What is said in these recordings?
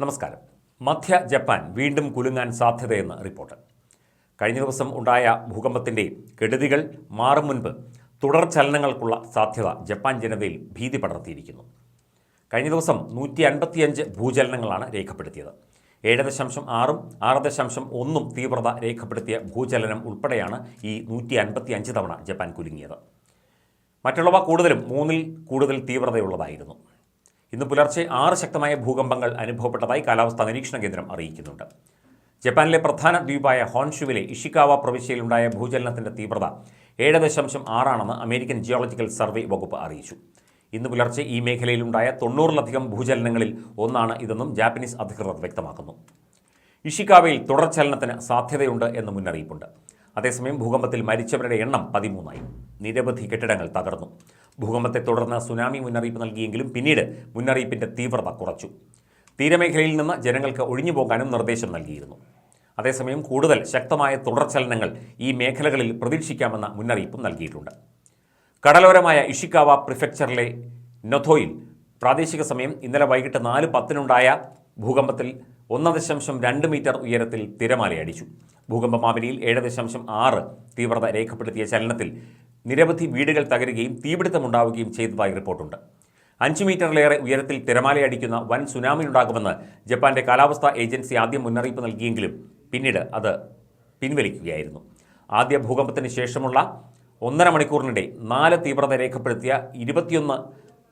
നമസ്കാരം. മധ്യ ജപ്പാൻ വീണ്ടും കുലുങ്ങാൻ സാധ്യതയെന്ന് റിപ്പോർട്ട്. കഴിഞ്ഞ ദിവസം ഉണ്ടായ ഭൂകമ്പത്തിന്റെ കെടുതികൾ മാറും മുൻപ് തുടർ ചലനങ്ങൾക്കുള്ള സാധ്യത ജപ്പാൻ ജനതയിൽ ഭീതി പടർത്തിയിരിക്കുന്നു. കഴിഞ്ഞ ദിവസം നൂറ്റി അൻപത്തിയഞ്ച് ഭൂചലനങ്ങളാണ് രേഖപ്പെടുത്തിയത്. ഏഴ് ദശാംശം ആറും ആറ് ദശാംശം ഒന്നും തീവ്രത രേഖപ്പെടുത്തിയ ഭൂചലനം ഉൾപ്പെടെയാണ് ഈ നൂറ്റി അൻപത്തി അഞ്ച് തവണ ജപ്പാൻ കുലുങ്ങിയത്. മറ്റുള്ളവ കൂടുതലും മൂന്നിൽ കൂടുതൽ തീവ്രതയുള്ളതായിരുന്നു. ഇന്ന് പുലർച്ചെ ആറ് ശക്തമായ ഭൂകമ്പങ്ങൾ അനുഭവപ്പെട്ടതായി കാലാവസ്ഥാ നിരീക്ഷണ കേന്ദ്രം അറിയിക്കുന്നുണ്ട്. ജപ്പാനിലെ പ്രധാന ദ്വീപായ ഹോൺഷുവിലെ ഇഷിക്കാവ പ്രവിശ്യയിലുണ്ടായ ഭൂചലനത്തിന്റെ തീവ്രത ഏഴ് ദശാംശം ആറാണെന്ന് അമേരിക്കൻ ജിയോളജിക്കൽ സർവേ വകുപ്പ് അറിയിച്ചു. ഇന്ന് പുലർച്ചെ ഈ മേഖലയിലുണ്ടായ തൊണ്ണൂറിലധികം ഭൂചലനങ്ങളിൽ ഒന്നാണ് ഇതെന്നും ജാപ്പനീസ് അധികൃതർ വ്യക്തമാക്കുന്നു. ഇഷിക്കാവയിൽ തുടർചലനത്തിന് സാധ്യതയുണ്ട് എന്ന് മുന്നറിയിപ്പുണ്ട്. അതേസമയം ഭൂകമ്പത്തിൽ മരിച്ചവരുടെ എണ്ണം പതിമൂന്നായി. നിരവധി കെട്ടിടങ്ങൾ തകർന്നു. ഭൂകമ്പത്തെ തുടർന്ന് സുനാമി മുന്നറിയിപ്പ് നൽകിയെങ്കിലും പിന്നീട് മുന്നറിയിപ്പിന്റെ തീവ്രത കുറച്ചു. തീരമേഖലയിൽ നിന്ന് ജനങ്ങൾക്ക് ഒഴിഞ്ഞു പോകാനും നിർദ്ദേശം നൽകിയിരുന്നു. അതേസമയം കൂടുതൽ ശക്തമായ തുടർചലനങ്ങൾ ഈ മേഖലകളിൽ പ്രതീക്ഷിക്കാമെന്ന മുന്നറിയിപ്പും നൽകിയിട്ടുണ്ട്. കടലോരമായ ഇഷിക്കാവ പ്രിഫെക്ചറിലെ നൊഥോയിൽ പ്രാദേശിക സമയം ഇന്നലെ വൈകിട്ട് നാല് പത്തിനുണ്ടായ ഭൂകമ്പത്തിൽ ഒന്ന് ദശാംശം രണ്ട് മീറ്റർ ഉയരത്തിൽ തിരമാലയടിച്ചു. ഭൂകമ്പ മാപിനിയിൽ ഏഴ് ദശാംശം ആറ് തീവ്രത രേഖപ്പെടുത്തിയ ചലനത്തിൽ നിരവധി വീടുകൾ തകരുകയും തീപിടുത്തമുണ്ടാവുകയും ചെയ്തതായി റിപ്പോർട്ടുണ്ട്. അഞ്ച് മീറ്ററിലേറെ ഉയരത്തിൽ തിരമാലയടിക്കുന്ന വൻ സുനാമി ഉണ്ടാകുമെന്ന് ജപ്പാന്റെ കാലാവസ്ഥാ ഏജൻസി ആദ്യം മുന്നറിയിപ്പ് നൽകിയെങ്കിലും പിന്നീട് അത് പിൻവലിക്കുകയായിരുന്നു. ആദ്യ ഭൂകമ്പത്തിന് ശേഷമുള്ള ഒന്നര മണിക്കൂറിനിടെ നാല് തീവ്രത രേഖപ്പെടുത്തിയ ഇരുപത്തിയൊന്ന്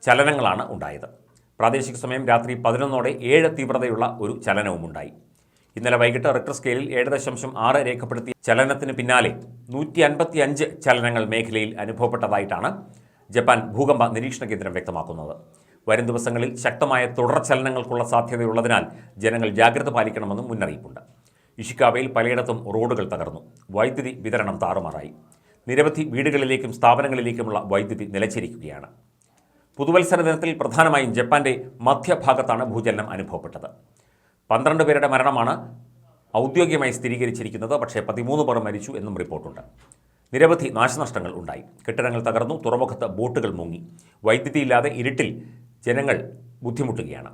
ചലനങ്ങളാണ് ഉണ്ടായത്. പ്രാദേശിക സമയം രാത്രി പതിനൊന്നോടെ ഏഴ് തീവ്രതയുള്ള ഒരു ചലനവും ഉണ്ടായി ഇന്നലെ വൈകിട്ട് റിക്ടർ സ്കെയിലിൽ ഏഴ് ദശാംശം ആറ് രേഖപ്പെടുത്തിയ ചലനത്തിന് പിന്നാലെ നൂറ്റി അൻപത്തി അഞ്ച് ചലനങ്ങൾ മേഖലയിൽ അനുഭവപ്പെട്ടതായിട്ടാണ് ജപ്പാൻ ഭൂകമ്പ നിരീക്ഷണ കേന്ദ്രം വ്യക്തമാക്കുന്നത്. വരും ദിവസങ്ങളിൽ ശക്തമായ തുടർ ചലനങ്ങൾക്കുള്ള സാധ്യതയുള്ളതിനാൽ ജനങ്ങൾ ജാഗ്രത പാലിക്കണമെന്നും മുന്നറിയിപ്പുണ്ട്. ഇഷിക്കാവയിൽ പലയിടത്തും റോഡുകൾ തകർന്നു. വൈദ്യുതി വിതരണം താറുമാറായി. നിരവധി വീടുകളിലേക്കും സ്ഥാപനങ്ങളിലേക്കുമുള്ള വൈദ്യുതി നിലച്ചിരിക്കുകയാണ്. പുതുവത്സര ദിനത്തിൽ പ്രധാനമായും ജപ്പാന്റെ മധ്യഭാഗത്താണ് ഭൂചലനം അനുഭവപ്പെട്ടത്. പന്ത്രണ്ട് പേരുടെ മരണമാണ് ഔദ്യോഗികമായി സ്ഥിരീകരിച്ചിരിക്കുന്നത്. പക്ഷേ പതിമൂന്ന് പേർ മരിച്ചു എന്നും റിപ്പോർട്ടുണ്ട്. നിരവധി നാശനഷ്ടങ്ങൾ ഉണ്ടായി. കെട്ടിടങ്ങൾ തകർന്നു. തുറമുഖത്ത് ബോട്ടുകൾ മുങ്ങി. വൈദ്യുതിയില്ലാതെ ഇരുട്ടിൽ ജനങ്ങൾ ബുദ്ധിമുട്ടുകയാണ്.